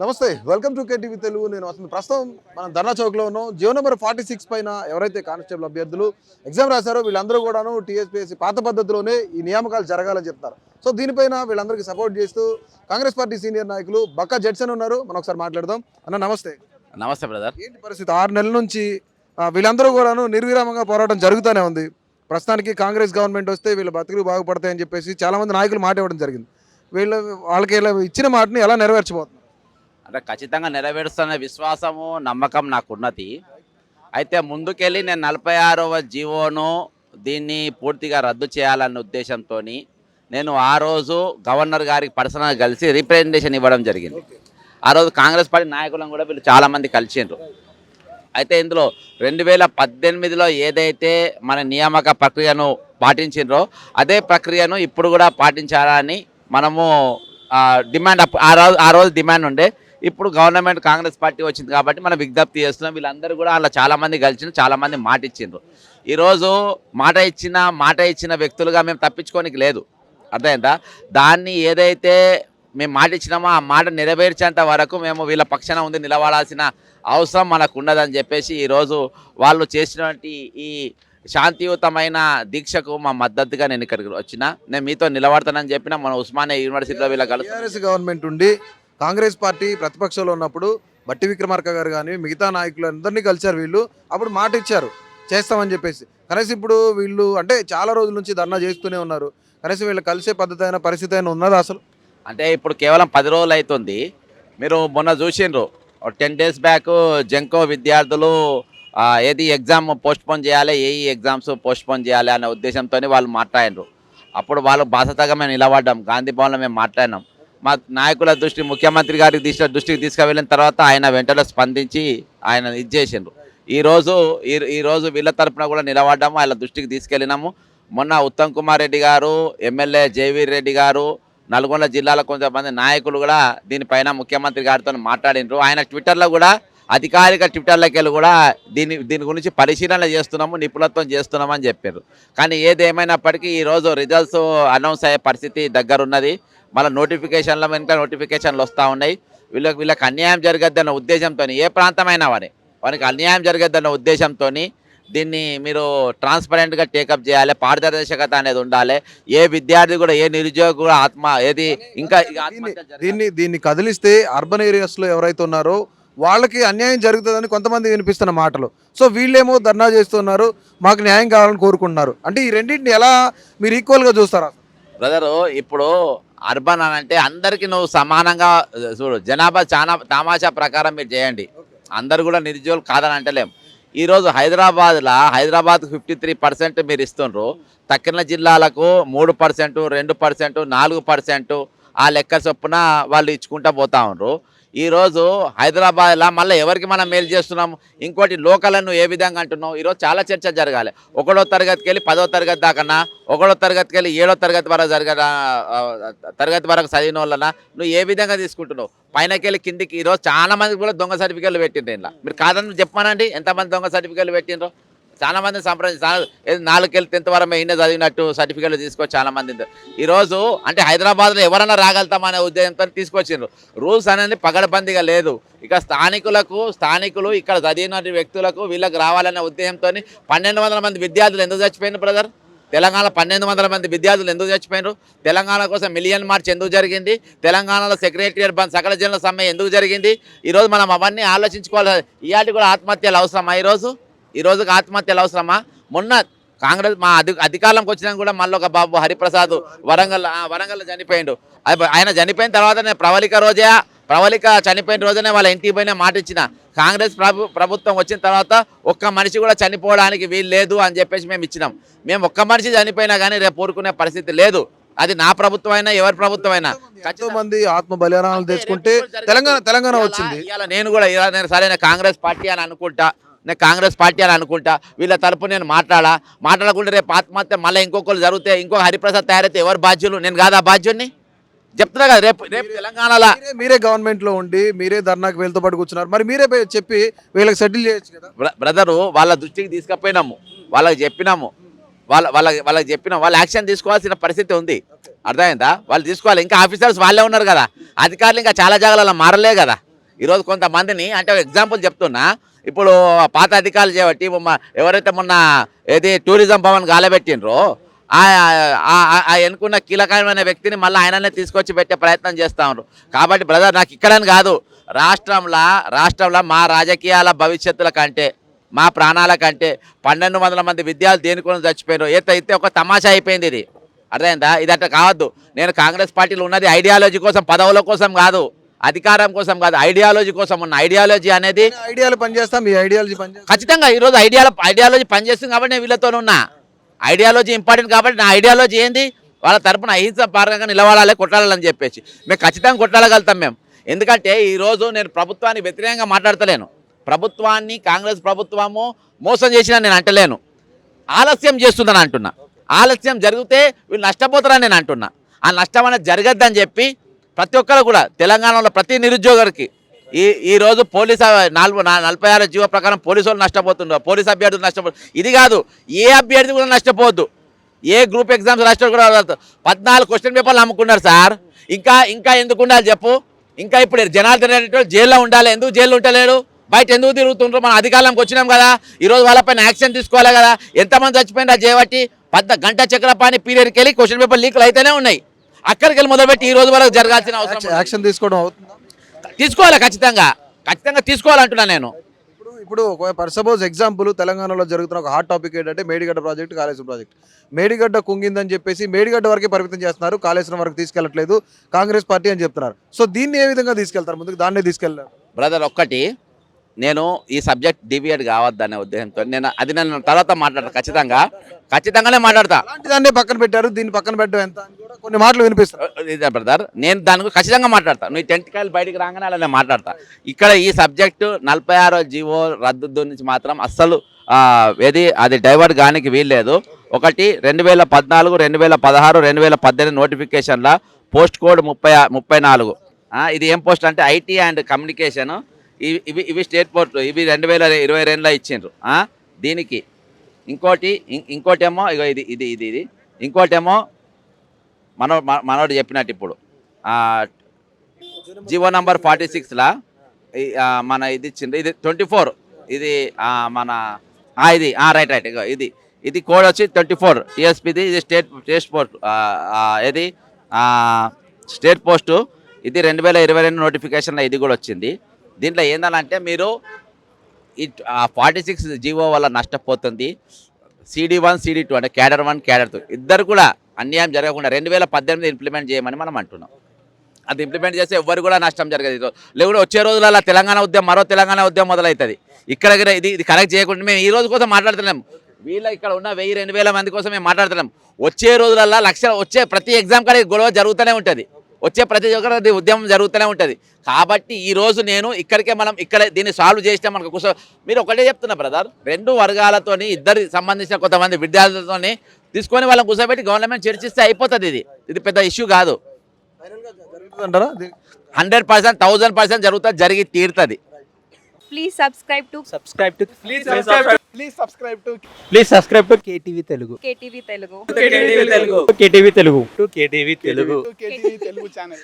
నమస్తే welcome to KTV Telugu. నేను వస్తుంది ప్రస్తుతం మనం ధర్నా చౌక్లో ఉన్నాం. జియో నెంబర్ ఫార్టీ సిక్స్ పైన ఎవరైతే కానిస్టేబుల్ అభ్యర్థులు ఎగ్జామ్ రాశారో వీళ్ళందరూ కూడాను టీఎస్పీఎస్సీ పాత పద్ధతిలోనే ఈ నియామకాలు జరగాలని చెప్తారు. సో దీనిపైన వీళ్ళందరికీ సపోర్ట్ చేస్తూ కాంగ్రెస్ పార్టీ సీనియర్ నాయకులు బక్కా జడ్సన్ ఉన్నారు. మనం ఒకసారి మాట్లాడదాం. అన్న నమస్తే. నమస్తే బ్రదర్. ఏంటి పరిస్థితి? ఆరు నెలల నుంచి వీళ్ళందరూ కూడాను నిర్విరామంగా పోరాటం జరుగుతూనే ఉంది. ప్రస్తుతానికి కాంగ్రెస్ గవర్నమెంట్ వస్తే వీళ్ళ బతుకులు బాగుపడతాయని చెప్పేసి చాలా మంది నాయకులు మాట ఇవ్వడం జరిగింది. వీళ్ళ వాళ్ళకి ఇలా ఇచ్చిన మాటని ఎలా నెరవేర్చబోతున్నారు అంటే ఖచ్చితంగా నెరవేరుస్తున్న విశ్వాసము నమ్మకం నాకు ఉన్నది అయితే ముందుకెళ్ళి నేను నలభై ఆరవ జీవోను దీన్ని పూర్తిగా రద్దు చేయాలన్న ఉద్దేశంతో నేను ఆ రోజు గవర్నర్ గారికి పర్సనల్గా కలిసి రిప్రజెంటేషన్ ఇవ్వడం జరిగింది. ఆ రోజు కాంగ్రెస్ పార్టీ నాయకులను కూడా వీళ్ళు చాలామంది కలిసిండ్రు. అయితే ఇందులో రెండు వేల పద్దెనిమిదిలో ఏదైతే మన నియామక ప్రక్రియను పాటించిండ్రో అదే ప్రక్రియను ఇప్పుడు కూడా పాటించాలని మనము డిమాండ్ ఆ రోజు ఆ రోజు డిమాండ్ ఉండే. ఇప్పుడు గవర్నమెంట్ కాంగ్రెస్ పార్టీ వచ్చింది కాబట్టి మనం విజ్ఞప్తి చేస్తున్నాం. వీళ్ళందరూ కూడా అలా చాలామంది కలిసి చాలామంది మాట ఇచ్చిండ్రు. ఈరోజు మాట ఇచ్చిన మాట ఇచ్చిన వ్యక్తులుగా మేము తప్పించుకోనికి లేదు. అర్థమైందా? దాన్ని ఏదైతే మేము మాట ఇచ్చినామో ఆ మాట నెరవేర్చేంత వరకు మేము వీళ్ళ పక్షాన ఉంది నిలబడాల్సిన అవసరం మనకు ఉన్నదని చెప్పేసి ఈరోజు వాళ్ళు చేసినటువంటి ఈ శాంతియుతమైన దీక్షకు మా మద్దతుగా నేను ఇక్కడికి వచ్చిన. నేను మీతో నిలబడతానని చెప్పిన మన ఉస్మానియా యూనివర్సిటీలో వీళ్ళ కలిసి గవర్నమెంట్ ఉండి కాంగ్రెస్ పార్టీ ప్రతిపక్షంలో ఉన్నప్పుడు బట్టి విక్రమార్క గారు కానీ మిగతా నాయకులు అందరినీ కలిశారు వీళ్ళు. అప్పుడు మాట ఇచ్చారు. చేస్తామని చెప్పేసి. కనీసం ఇప్పుడు వీళ్ళు అంటే చాలా రోజుల నుంచి ధర్నా చేస్తూనే ఉన్నారు. కనీసం వీళ్ళు కలిసే పద్ధతి అయిన పరిస్థితి అయినా ఉన్నదా అసలు? అంటే ఇప్పుడు కేవలం పది రోజులు అవుతుంది మీరు మొన్న చూసిండ్రు. టెన్ డేస్ బ్యాక్ జంకో విద్యార్థులు ఏది ఎగ్జామ్ పోస్ట్ పోన్ చేయాలి ఏ ఎగ్జామ్స్ పోస్ట్ పోన్ చేయాలి అనే ఉద్దేశంతో వాళ్ళు మాట్లాడినారు అప్పుడు వాళ్ళు బాసతగా మేము నిలబడ్డాం. గాంధీ భవన్లో మేము మాట్లాడినాం. మా నాయకుల దృష్టి ముఖ్యమంత్రి గారి దృష్టి దృష్టికి తీసుకువెళ్ళిన తర్వాత ఆయన వెంటనే స్పందించి ఆయన ఇది చేసిండ్రు. ఈరోజు ఈ ఈరోజు వీళ్ళ తరపున కూడా నిలబడ్డాము ఆయన దృష్టికి తీసుకెళ్ళినాము. మొన్న ఉత్తమ్ కుమార్ రెడ్డి గారు ఎమ్మెల్యే జయవీర్ రెడ్డి గారు నల్గొండ జిల్లాలో కొంతమంది నాయకులు కూడా దీనిపైన ముఖ్యమంత్రి గారితో మాట్లాడినరు ఆయన ట్విట్టర్లో కూడా అధికారిక ట్విట్టర్లోకి వెళ్ళి కూడా దీని దీని గురించి పరిశీలన చేస్తున్నాము నిపుణత్వం చేస్తున్నామని చెప్పారు కానీ ఏదేమైనప్పటికీ ఈరోజు రిజల్ట్స్ అనౌన్స్ అయ్యే పరిస్థితి దగ్గరున్నది. మళ్ళీ నోటిఫికేషన్ల వెనుక నోటిఫికేషన్లు వస్తూ ఉన్నాయి. వీళ్ళకి వీళ్ళకి అన్యాయం జరగద్దన్న ఉద్దేశంతో ఏ ప్రాంతమైనా వారి వారికి అన్యాయం జరగద్దన్న ఉద్దేశంతో దీన్ని మీరు ట్రాన్స్పరెంట్గా టేకప్ చేయాలి పారదర్శకత అనేది ఉండాలి. ఏ విద్యార్థి కూడా ఏ నిరుద్యోగి కూడా ఆత్మ ఏది ఇంకా. దీన్ని దీన్ని కదిలిస్తే అర్బన్ ఏరియాస్లో ఎవరైతే ఉన్నారో వాళ్ళకి అన్యాయం జరుగుతుందని కొంతమంది వినిపిస్తున్న మాటలు. సో వీళ్ళేమో ధర్నా చేస్తున్నారు మాకు న్యాయం కావాలని కోరుకుంటున్నారు. అంటే ఈ రెండింటిని ఎలా మీరు ఈక్వల్గా చూస్తారా? బ్రదరు ఇప్పుడు అర్బన్ అని అంటే అందరికీ నువ్వు సమానంగా చూడు జనాభా చాలా తమాషా ప్రకారం మీరు చేయండి. అందరు కూడా నిరుద్యోగులు కాదని అంటలేం. ఈరోజు హైదరాబాద్లో హైదరాబాద్కు ఫిఫ్టీ త్రీ పర్సెంట్ మీరు ఇస్తుండ్రు. తక్కిన జిల్లాలకు మూడు పర్సెంట్ రెండు పర్సెంట్ నాలుగు పర్సెంట్ ఆ లెక్క చొప్పున వాళ్ళు ఇచ్చుకుంటా పోతా ఉన్నారు ఈరోజు హైదరాబాద్లో మళ్ళీ ఎవరికి మనం మేలు చేస్తున్నాం ఇంకోటి లోకలను ఏ విధంగా అంటున్నావు? ఈరోజు చాలా చర్చ జరగాలి. ఒకటో తరగతికి వెళ్ళి పదో తరగతి దాకన్నా ఒకటో తరగతికి వెళ్ళి ఏడో తరగతి వరకు జరగ తరగతి వరకు చదివిన వాళ్ళన? నువ్వు ఏ విధంగా తీసుకుంటున్నావు? పైనకి వెళ్ళి కిందికి ఈరోజు చాలా మంది కూడా దొంగ సర్టిఫికేట్లు పెట్టిండ్రు ఇలా మీరు కాదని చెప్పానండి ఎంతమంది దొంగ సర్టిఫికేట్లు పెట్టిండ్రు? చాలా మంది సంప్రదించి నాలుగేళ్ళు టెన్త్ వరకు ఇన్నే చదివినట్టు సర్టిఫికేట్లు తీసుకొచ్చి చాలా మంది ఈరోజు అంటే హైదరాబాద్లో ఎవరైనా రాగలుగుతామనే ఉద్దేశంతో తీసుకొచ్చిండ్రు. రూల్స్ అనేది పగడబందీగా లేదు. ఇక స్థానికులకు స్థానికులు ఇక్కడ చదివిన వ్యక్తులకు వీళ్ళకి రావాలనే ఉద్దేశంతో పన్నెండు వందల మంది విద్యార్థులు ఎందుకు చచ్చిపోయినారు బ్రదర్? తెలంగాణ పన్నెండు వందల మంది విద్యార్థులు ఎందుకు చచ్చిపోయినారు తెలంగాణ కోసం మిలియన్ మార్చ్ ఎందుకు జరిగింది? తెలంగాణలో సెక్రటరియట్ బంద్ సకల జనుల సమ్మె ఎందుకు జరిగింది? ఈరోజు మనం అవన్నీ ఆలోచించుకోవాలి. ఇవాటి కూడా ఆత్మహత్యలు అవసరమా ఈరోజు? ఈ రోజుకి ఆత్మహత్యలు అవసరమా? మొన్న కాంగ్రెస్ మా అధి అధికారంలోకి వచ్చినా కూడా మళ్ళీ ఒక బాబు హరిప్రసాద్ వరంగల్ ఆ, వరంగల్లో చనిపోయిండు. ఆయన చనిపోయిన తర్వాతనే ప్రవళిక రోజే ప్రవళిక చనిపోయిన రోజునే వాళ్ళ ఇంటికి పోయిన మాట ఇచ్చిన. కాంగ్రెస్ ప్రభు ప్రభుత్వం వచ్చిన తర్వాత ఒక్క మనిషి కూడా చనిపోవడానికి వీలు లేదు అని చెప్పేసి మేము ఇచ్చినాం. మేము ఒక్క మనిషి చనిపోయినా కానీ రేపు ఊరుకునే పరిస్థితి లేదు. అది నా ప్రభుత్వం అయినా ఎవరి ప్రభుత్వం అయినా ఎంతో మంది ఆత్మ బలిదానాలు తెచ్చుకుంటే తెలంగాణ తెలంగాణ వచ్చింది. ఇవాళ నేను కూడా ఇలా నేను సరైన కాంగ్రెస్ పార్టీ అని అనుకుంటా. నేను కాంగ్రెస్ పార్టీ అని అనుకుంటా వీళ్ళ తరపు నేను మాట్లాడా? మాట్లాడకుండా రేపు ఆత్మహత్య మళ్ళీ ఇంకొకరు జరిగితే ఇంకో హరిప్రసాద్ తయారైతే ఎవరు బాధ్యులు? నేను కాదా బాధ్యుడిని చెప్తున్నా కదా రేపు రేపు తెలంగాణలో మీరే- మీరే గవర్నమెంట్లో ఉండి మీరే ధర్నాకు వీళ్ళతో పాటు కూర్చున్నారు. మరి మీరే చెప్పి వీళ్ళకి సెటిల్ చేయొచ్చు కదా? బ్ర- బ్రదరు వాళ్ళ దృష్టికి తీసుకుపోయినాము. వాళ్ళకి చెప్పినాము. వాళ్ళ వాళ్ళ వాళ్ళకి చెప్పినాం వాళ్ళు యాక్షన్ తీసుకోవాల్సిన పరిస్థితి ఉంది. అర్థమైందా? వాళ్ళు తీసుకోవాలి. ఇంకా ఆఫీసర్స్ వాళ్ళే ఉన్నారు కదా. అధికారులు ఇంకా చాలా జాగాలలో మారలే కదా. ఈరోజు కొంతమందిని అంటే ఎగ్జాంపుల్ చెప్తున్నా. ఇప్పుడు పాత అధికారులు చేయబట్టి ఎవరైతే మొన్న ఏది టూరిజం భవన్ గాలబెట్టినరో ఆ ఎన్నుకున్న కీలకమైన వ్యక్తిని మళ్ళీ ఆయననే తీసుకొచ్చి పెట్టే ప్రయత్నం చేస్తా ఉన్నారు కాబట్టి బ్రదర్ నాకు ఇక్కడని కాదు. రాష్ట్రంలో రాష్ట్రంలో మా రాజకీయాల భవిష్యత్తుల కంటే మా ప్రాణాల కంటే పన్నెండు వందల మంది విద్యార్థులు దేనికొని చచ్చిపోయారు ఏత అయితే ఒక తమాషా అయిపోయింది ఇది. అర్థమైందా? ఇది అట్లా కావద్దు. నేను కాంగ్రెస్ పార్టీలో ఉన్నది ఐడియాలజీ కోసం పదవుల కోసం కాదు. అధికారం కోసం కాదు ఐడియాలజీ కోసం ఉన్న ఐడియాలజీ అనేది ఐడియాలు పనిచేస్తాం మీ ఐడియాలజీ పనిచేస్తాం. ఖచ్చితంగా ఈరోజు ఐడియాల ఐడియాలజీ పనిచేస్తుంది కాబట్టి నేను వీళ్ళతో ఉన్నా. ఐడియాలజీ ఇంపార్టెంట్ కాబట్టి నా ఐడియాలజీ ఏంది? వాళ్ళ తరపున అహింస పారంగా నిలబడాలి కొట్టాలని చెప్పేసి. మేము ఖచ్చితంగా కొట్టాడగలుగుతాం మేము. ఎందుకంటే ఈరోజు నేను ప్రభుత్వానికి వ్యతిరేకంగా మాట్లాడతలేను. ప్రభుత్వాన్ని కాంగ్రెస్ ప్రభుత్వము మోసం చేసిన నేను అంటలేను. ఆలస్యం చేస్తుందని అంటున్నా. ఆలస్యం జరిగితే వీళ్ళు నష్టపోతారని నేను అంటున్నా. ఆ నష్టం అనేది జరగద్దని చెప్పి ప్రతి ఒక్కరు కూడా తెలంగాణలో ప్రతి నిరుద్యోగానికి ఈ ఈరోజు పోలీసు పోలీస్ నాలుగు నలభై ఆరు జీవో ప్రకారం పోలీసు వాళ్ళు నష్టపోతున్నారు పోలీస్ అభ్యర్థులు నష్టపో ఇది కాదు ఏ అభ్యర్థి కూడా నష్టపోవద్దు ఏ గ్రూప్ ఎగ్జామ్స్ రాష్ట్రాలు కూడా పద్నాలుగు క్వశ్చన్ పేపర్లు అమ్ముకున్నారు సార్. ఇంకా ఇంకా ఎందుకు ఉండాలి చెప్పు? ఇంకా ఇప్పుడు జనార్దన్ రెడ్డి జైల్లో ఉండాలి. ఎందుకు జైల్లో ఉంటలేడు? బయట ఎందుకు తిరుగుతుంటారు మనం అధికారంలోకి వచ్చినాం కదా. ఈరోజు వాళ్ళపైన యాక్షన్ తీసుకోవాలి కదా. ఎంతమంది చచ్చిపోయినా చేయబట్టి పద్ద గంట చక్రపాణి పీరియడ్కి వెళ్ళి క్వశ్చన్ పేపర్ లీక్లు అయితేనే ఉన్నాయి. అక్కడికి వెళ్ళి మొదలుపెట్టి ఈ రోజు వరకు జరగాల్సిన అవసరం యాక్షన్- తీసుకోవడం అవుతుందా? తీసుకోవాలి ఖచ్చితంగా. ఖచ్చితంగా తీసుకోవాలంటున్నా నేను. ఇప్పుడు ఇప్పుడు ఫర్ సపోజ్ ఎగ్జాంపుల్ తెలంగాణలో జరుగుతున్న ఒక హాట్ టాపిక్ ఏంటంటే మేడిగడ్డ ప్రాజెక్ట్ కాళేశ్వరం ప్రాజెక్ట్. మేడిగడ్డ కుంగిందని చెప్పేసి మేడిగడ్డ వరకే పరిమితం చేస్తున్నారు కాళేశ్వరం వరకు తీసుకెళ్ళట్లేదు కాంగ్రెస్ పార్టీ అని చెప్తున్నారు. సో దీన్ని ఏ విధంగా తీసుకెళ్తారు? ముందుకు దాన్నే తీసుకెళ్తారు బ్రదర్ ఒక్కటి నేను ఈ సబ్జెక్ట్ డివియేట్ కావద్దనే ఉద్దేశంతో నేను అది నేను తర్వాత మాట్లాడతా ఖచ్చితంగా. ఖచ్చితంగానే మాట్లాడతా. అలాంటి దాన్నే పక్కన పెట్టారు దీన్ని పక్కన పెట్టడం ఎంత కొన్ని మాటలు వినిపిస్తారు ఇదే బ్రదర్ నేను దాని గురించి ఖచ్చితంగా మాట్లాడతా. నువ్వు టెన్త్ కాయలు బయటికి రాగానే అలా నేను మాట్లాడతా. ఇక్కడ ఈ సబ్జెక్టు నలభై ఆరో జీవో రద్దు నుంచి మాత్రం అస్సలు ఏది అది డైవర్ట్ కానికి వీల్లేదు. ఒకటి రెండు వేల పద్నాలుగు రెండు వేల పదహారు రెండు వేల పద్దెనిమిది నోటిఫికేషన్ల పోస్ట్ కోడ్ ముప్పై ముప్పై నాలుగు. ఇది ఏం పోస్ట్ అంటే ఐటీ అండ్ కమ్యూనికేషన్ ఇవి ఇవి ఇవి స్టేట్ పోర్ట్ ఇవి రెండు వేల ఇరవై రెండులో ఇచ్చిండ్రు. దీనికి. ఇంకోటి ఇం- ఇంకోటేమో ఇగో ఇది ఇది ఇది ఇది. ఇంకోటేమో మనో మన మనోడు చెప్పినట్టు ఇప్పుడు. జీవో నంబర్ ఫార్టీ సిక్స్లా మన ఇది ఇచ్చింది ఇది ట్వంటీ ఫోర్. ఇది మన ఇది రైట్ రైట్ ఇగో ఇది. ఇది కోడ్ వచ్చి ట్వంటీ ఫోర్. టీఎస్పీది ఇది స్టేట్ స్టేట్ పోస్ట్ ఇది స్టేట్ పోస్టు. ఇది రెండు వేల ఇరవై రెండు నోటిఫికేషన్లో ఇది కూడా వచ్చింది. దీంట్లో ఏంటంటే మీరు ఈ ఫార్టీ సిక్స్ జీవో వల్ల నష్టపోతుంది. సిడి వన్ సిడి టూ అంటే క్యాడర్ వన్ క్యాడర్ టూ ఇద్దరు కూడా అన్యాయం జరగకుండా రెండు వేల పద్దెనిమిది ఇంప్లిమెంట్ చేయమని మనం అంటున్నాం. అది ఇంప్లిమెంట్ చేస్తే ఎవ్వరు కూడా నష్టం జరగదు. ఈరోజు. లేకుంటే వచ్చే రోజులలో తెలంగాణ ఉద్యమం మరో తెలంగాణ ఉద్యమం మొదలవుతుంది ఇక్కడ ఇది ఇది కరెక్ట్ చేయకుండా మేము ఈ రోజు కోసం మాట్లాడుతున్నాం. వీళ్ళ ఇక్కడ ఉన్న వెయ్యి రెండు వేల మంది కోసం మేము మాట్లాడుతున్నాం. వచ్చే రోజులలో లక్ష వచ్చే ప్రతి ఎగ్జామ్ కాడ గొడవ జరుగుతూనే ఉంటుంది. వచ్చే ప్రతి ఒక్కరి ఉద్యమం జరుగుతూనే ఉంటుంది. కాబట్టి ఈ రోజు నేను ఇక్కడికే మనం ఇక్కడ దీన్ని సాల్వ్ చేస్తే మనకు కుస మీరు ఒకటే చెప్తున్నా బ్రదర్ రెండు వర్గాలతోని ఇద్దరు సంబంధించిన కొంతమంది విద్యార్థులతోని తీసుకొని వాళ్ళని కూర్చోబెట్టి గవర్నమెంట్ చర్చిస్తే అయిపోతుంది ఇది. ఇది పెద్ద ఇష్యూ కాదు. హండ్రెడ్ పర్సెంట్ థౌజండ్ పర్సెంట్ జరుగుతుంది జరిగి తీరుతుంది. Please subscribe to subscribe to Please subscribe subscribe to please subscribe to KTV Telugu KTV Telugu. KTV Telugu KTV Telugu to KTV Telugu to KTV Telugu channel.